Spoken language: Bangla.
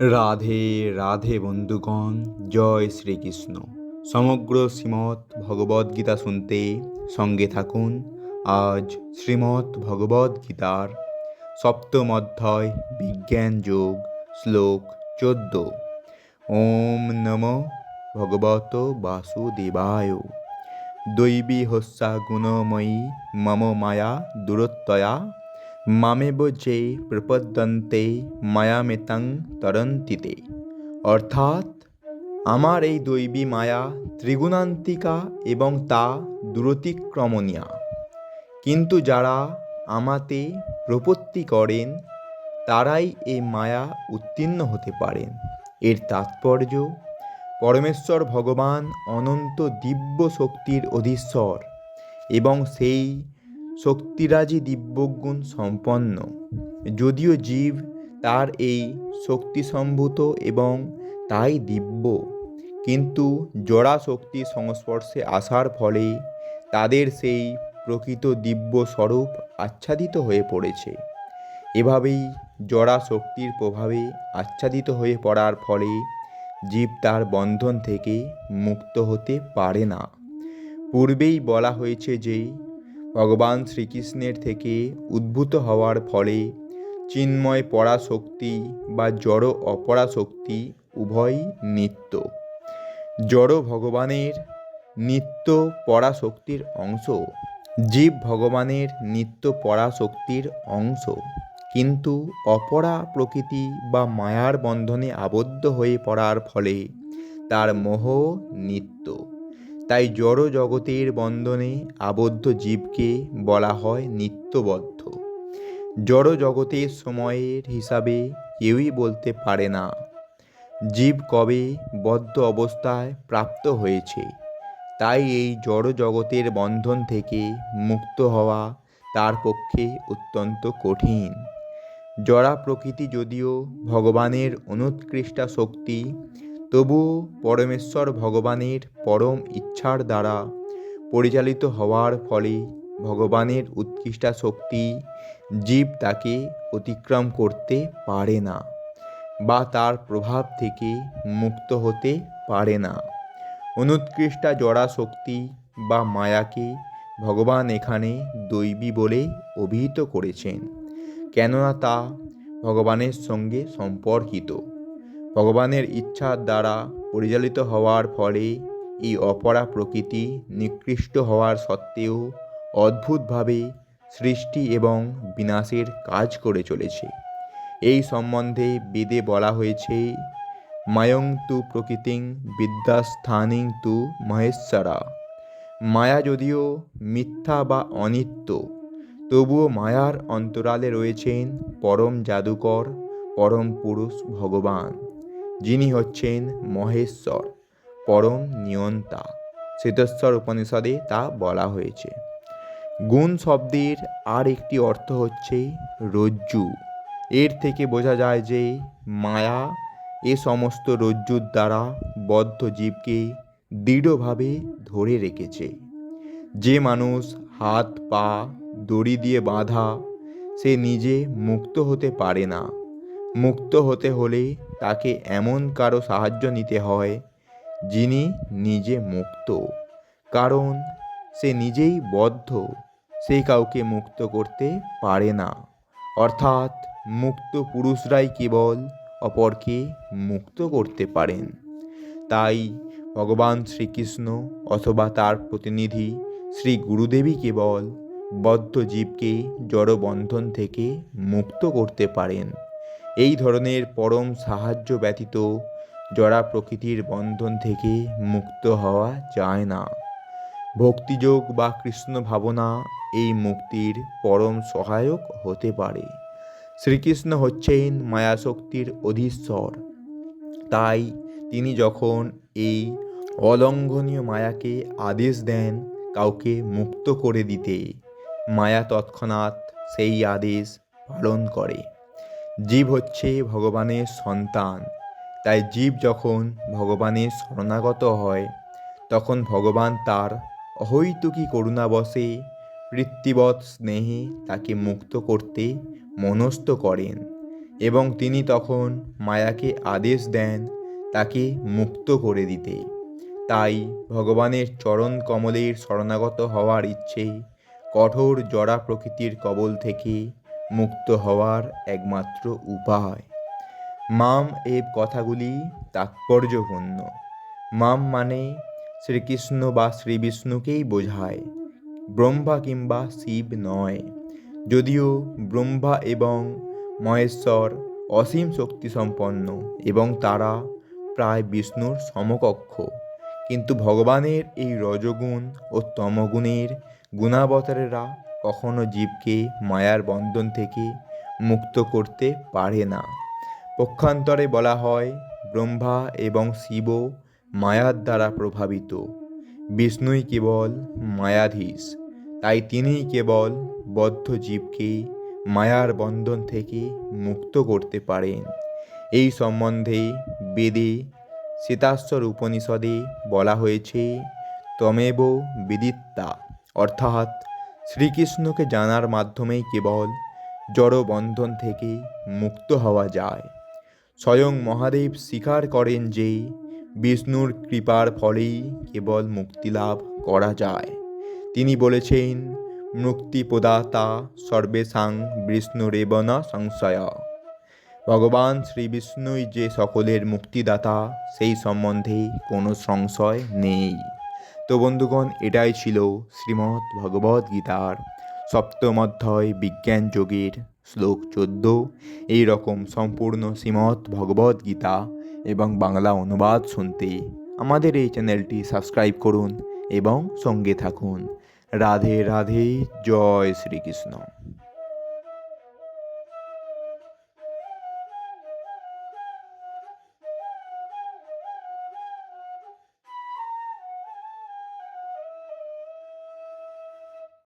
রাধে রাধে বন্ধুগণ, জয় শ্রীকৃষ্ণ। সমগ্র শ্রীমৎ ভগবদ্গীতা শুনতে সঙ্গে থাকুন। আজ শ্রীমৎ ভগবদ্গীতার সপ্তম অধ্যায়, বিজ্ঞান যোগ, শ্লোক চোদ্দ। ওম নম ভগবত বাসুদেবায়। দৈবী হস্যা গুণময়ী, মম মায়া দূরত্বয়া। মামেব যে প্রপদ্যন্তে মায়ামেতাং তরন্তিতে। অর্থাৎ, আমার এই দৈবী মায়া ত্রিগুণান্তিকা এবং তা দূরতিক্রমণীয়া। কিন্তু যারা আমাতে প্রপত্তি করেন, তারাই এই মায়া উত্তীর্ণ হতে পারেন। এর তাৎপর্য, পরমেশ্বর ভগবান অনন্ত দিব্য শক্তির অধীশ্বর এবং সেই শক্তিরাজি দিব্যগুণ সম্পন্ন। যদিও জীব তার এই শক্তিসম্ভূত এবং তাই দিব্য, কিন্তু জড়া শক্তির সংস্পর্শে আসার ফলে তাদের সেই প্রকৃত দিব্য স্বরূপ আচ্ছাদিত হয়ে পড়েছে। এভাবেই জড়া শক্তির প্রভাবে আচ্ছাদিত হয়ে পড়ার ফলে জীব তার বন্ধন থেকে মুক্ত হতে পারে না। পূর্বেই বলা হয়েছে যে ভগবান শ্রীকৃষ্ণের থেকে উদ্ভূত হওয়ার ফলে চিন্ময় পরাশক্তি বা জড় অপরাশক্তি উভয়ই নিত্য। জড় ভগবানের নিত্য পরাশক্তির অংশ, জীব ভগবানের নিত্য পরাশক্তির অংশ। কিন্তু অপরা প্রকৃতি বা মায়ার বন্ধনে আবদ্ধ হয়ে পড়ার ফলে তার মোহ নিত্য। তাই জড় জগতের বন্ধনে আবদ্ধ জীবকে বলা হয় নিত্যবদ্ধ। জড় জগতের সময়ের হিসাবে কেউই বলতে পারে না। জীব কবে বদ্ধ অবস্থায় প্রাপ্ত হয়েছে? তাই এই জড় জগতের বন্ধন থেকে মুক্ত হওয়া তার পক্ষে অত্যন্ত কঠিন। জড়া প্রকৃতি যদিও ভগবানের অনুৎকৃষ্টা শক্তি তবুও পরমেশ্বর ভগবানের পরম ইচ্ছার দ্বারা পরিচালিত হওয়ার ফলে ভগবানের উৎকৃষ্টা শক্তি জীব তাকে অতিক্রম করতে পারে না বা তার প্রভাব থেকে মুক্ত হতে পারে না। অনুৎকৃষ্টা জড়া শক্তি বা মায়াকে ভগবান এখানে দৈবী বলে অভিহিত করেছেন। কেননা তা ভগবানের সঙ্গে সম্পর্কিত। ভগবানের ইচ্ছার দ্বারা পরিচালিত হওয়ার ফলে এই অপরা প্রকৃতি নিকৃষ্ট হওয়ার সত্ত্বেও অদ্ভুতভাবে সৃষ্টি এবং বিনাশের কাজ করে চলেছে। এই সম্বন্ধে বেদে বলা হয়েছে, মায়ং তু প্রকৃতিং বিদ্যাস্থানিং তু মহেশ্বরা। মায়া যদিও মিথ্যা বা অনিত্য, তবুও মায়ার অন্তরালে রয়েছেন পরম জাদুকর, পরম পুরুষ ভগবান। যিনি হচ্ছেন মহেশ্বর, পরম নিয়ন্তা। শ্বেতশ্বর উপনিষদে তা বলা হয়েছে। গুণ শব্দের আর একটি অর্থ হচ্ছে রজ্জু। এর থেকে বোঝা যায় যে মায়া এ সমস্ত রজ্জুর দ্বারা বদ্ধ জীবকে দৃঢ়ভাবে ধরে রেখেছে। যে মানুষ হাত, পা, দড়ি দিয়ে বাঁধা, সে নিজে মুক্ত হতে পারে না। মুক্ত হতে হলে তাকে এমন কারও সাহায্য নিতে হয় যিনি নিজে মুক্ত। কারণ সে নিজেই বদ্ধ, সে কাউকে মুক্ত করতে পারে না। অর্থাৎ মুক্ত পুরুষরাই কেবল অপরকে মুক্ত করতে পারেন। তাই ভগবান শ্রীকৃষ্ণ অথবা তার প্রতিনিধি শ্রী গুরুদেবী কেবল বদ্ধ জীবকে জড়বন্ধন থেকে মুক্ত করতে পারেন। এই ধরনের পরম সাহায্য ব্যতীত জড়া প্রকৃতির বন্ধন থেকে মুক্ত হওয়া যায় না। ভক্তিযোগ বা কৃষ্ণ ভাবনা এই মুক্তির পরম সহায়ক হতে পারে। শ্রীকৃষ্ণ হচ্ছেন মায়াশক্তির অধীশ্বর। তাই তিনি যখন এই অলঙ্ঘনীয় মায়াকে আদেশ দেন কাউকে মুক্ত করে দিতে, মায়া তৎক্ষণাৎ সেই আদেশ পালন করে। জীব হচ্ছে ভগবানের সন্তান। তাই জীব যখন ভগবানের শরণাগত হয়, তখন ভগবান তার অহৈতুকী করুণাবশে পৃথিবৎ স্নেহে তাকে মুক্ত করতে মনস্থ করেন এবং তিনি তখন মায়াকে আদেশ দেন তাকে মুক্ত করে দিতে। তাই ভগবানের চরণ কমলের শরণাগত হওয়ার ইচ্ছে কঠোর জড়া প্রকৃতির কবল থেকে মুক্ত হওয়ার একমাত্র উপায়। মাম এ কথাগুলি তাৎপর্যপূর্ণ। মাম মানে শ্রীকৃষ্ণ বা শ্রীবিষ্ণুকেই বোঝায়। ব্রহ্মা কিংবা শিব নয়। যদিও ব্রহ্মা এবং মহেশ্বর অসীম শক্তি সম্পন্ন এবং তারা প্রায় বিষ্ণুর সমকক্ষ। কিন্তু ভগবানের এই রজগুণ ও তমগুণের গুণাবতারেরা কখনো জীবকে মায়ার বন্ধন থেকে মুক্ত করতে পারে না। পক্ষান্তরে বলা হয়, ব্রহ্মা এবং শিব মায়ার দ্বারা প্রভাবিত। বিষ্ণুই কেবল মায়াধীশ, তাই তিনিই কেবল বদ্ধ জীবকে মায়ার বন্ধন থেকে মুক্ত করতে পারেন। এই সম্বন্ধে বেদে সীতাশ্বর উপনিষদে বলা হয়েছে, তমেব বিদিত্তা, অর্থাৎ শ্রীকৃষ্ণকে জানার মাধ্যমেই কেবল জড় বন্ধন থেকে মুক্ত হওয়া যায়। স্বয়ং মহাদেব স্বীকার করেন যে বিষ্ণুর কৃপার ফলেই কেবল মুক্তিলাভ করা যায়। তিনি বলেছেন, মুক্তি মুক্তিপ্রদাতা সর্বেসাং বিষ্ণুরেবন সংশয়। ভগবান শ্রী বিষ্ণুই যে সকলের মুক্তিদাতা, সেই সম্বন্ধে কোনো সংশয় নেই। তো বন্ধুগণ, এটাই ছিল শ্রীমৎ ভগবদ গীতার সপ্তম অধ্যায় বিজ্ঞান যোগের শ্লোক চোদ্দ। এই রকম সম্পূর্ণ শ্রীমৎ ভগবদ গীতা এবং বাংলা অনুবাদ শুনতে আমাদের এই চ্যানেলটি সাবস্ক্রাইব করুন এবং সঙ্গে থাকুন। রাধে রাধে, জয় শ্রীকৃষ্ণ।